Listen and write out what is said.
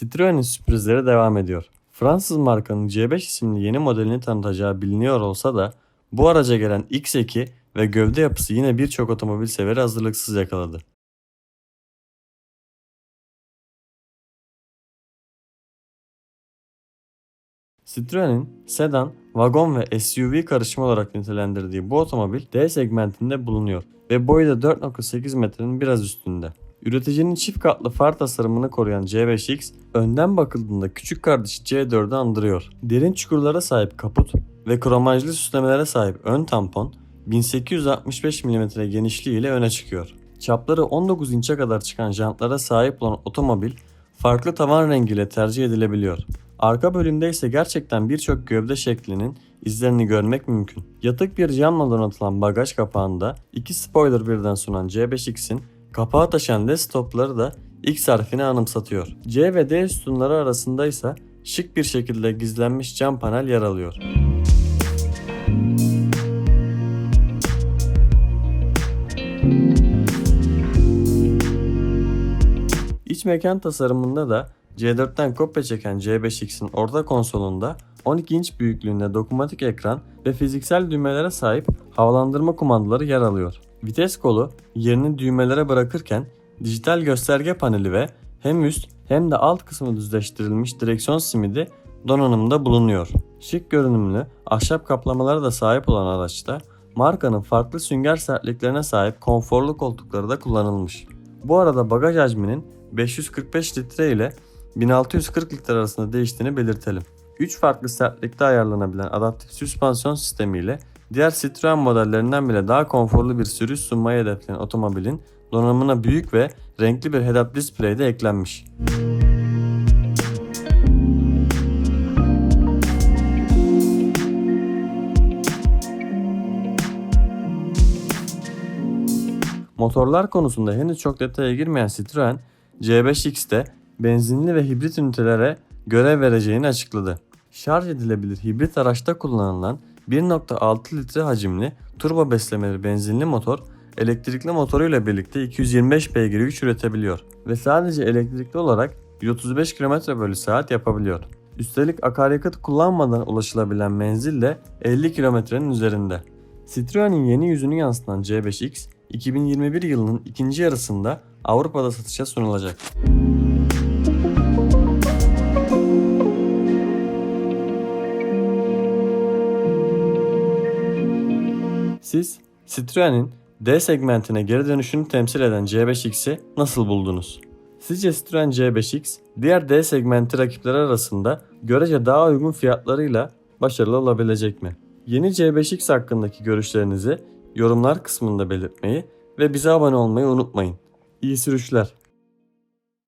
Citroen'in sürprizleri devam ediyor. Fransız markanın C5 isimli yeni modelini tanıtacağı biliniyor olsa da bu araca gelen X2 ve gövde yapısı yine birçok otomobil severi hazırlıksız yakaladı. Citroen'in sedan, vagon ve SUV karışımı olarak nitelendirdiği bu otomobil D segmentinde bulunuyor ve boyu da 4.8 metrenin biraz üstünde. Üreticinin çift katlı far tasarımını koruyan C5X, önden bakıldığında küçük kardeşi C4'ü andırıyor. Derin çukurlara sahip kaput ve kromajlı süslemelere sahip ön tampon, 1865 mm genişliğiyle öne çıkıyor. Çapları 19 inçe kadar çıkan jantlara sahip olan otomobil, farklı tavan rengiyle tercih edilebiliyor. Arka bölümde ise gerçekten birçok gövde şeklinin izlerini görmek mümkün. Yatık bir camla donatılan bagaj kapağında iki spoiler birden sunan C5X'in kapağı taşıyan LED stopları da X harfini anımsatıyor. C ve D sütunları arasında ise şık bir şekilde gizlenmiş cam panel yer alıyor. İç mekan tasarımında da C4'ten kopya çeken C5X'in orta konsolunda 12 inç büyüklüğünde dokunmatik ekran ve fiziksel düğmelere sahip havalandırma kumandaları yer alıyor. Vites kolu yerini düğmelere bırakırken dijital gösterge paneli ve hem üst hem de alt kısmı düzleştirilmiş direksiyon simidi donanımda bulunuyor. Şık görünümlü ahşap kaplamalara da sahip olan araçta markanın farklı sünger sertliklerine sahip konforlu koltukları da kullanılmış. Bu arada bagaj hacminin 545 litre ile 1640 litre arasında değiştiğini belirtelim. 3 farklı sertlikte ayarlanabilen adaptif süspansiyon sistemiyle diğer Citroen modellerinden bile daha konforlu bir sürüş sunmayı hedefleyen otomobilin donanımına büyük ve renkli bir head-up display de eklenmiş. Motorlar konusunda henüz çok detaya girmeyen Citroen, C5X'te benzinli ve hibrit ünitelere görev vereceğini açıkladı. Şarj edilebilir hibrit araçta kullanılan 1.6 litre hacimli turbo beslemeli benzinli motor elektrikli motoruyla birlikte 225 beygir güç üretebiliyor ve sadece elektrikli olarak 135 km bölü saat yapabiliyor. Üstelik akaryakıt kullanmadan ulaşılabilen menzil de 50 kilometrenin üzerinde. Citroen'in yeni yüzünü yansıtan C5X 2021 yılının ikinci yarısında Avrupa'da satışa sunulacak. Siz Citroen'in D segmentine geri dönüşünü temsil eden C5X'i nasıl buldunuz? Sizce Citroen C5X diğer D segmenti rakipleri arasında görece daha uygun fiyatlarıyla başarılı olabilecek mi? Yeni C5X hakkındaki görüşlerinizi yorumlar kısmında belirtmeyi ve bize abone olmayı unutmayın. İyi sürüşler.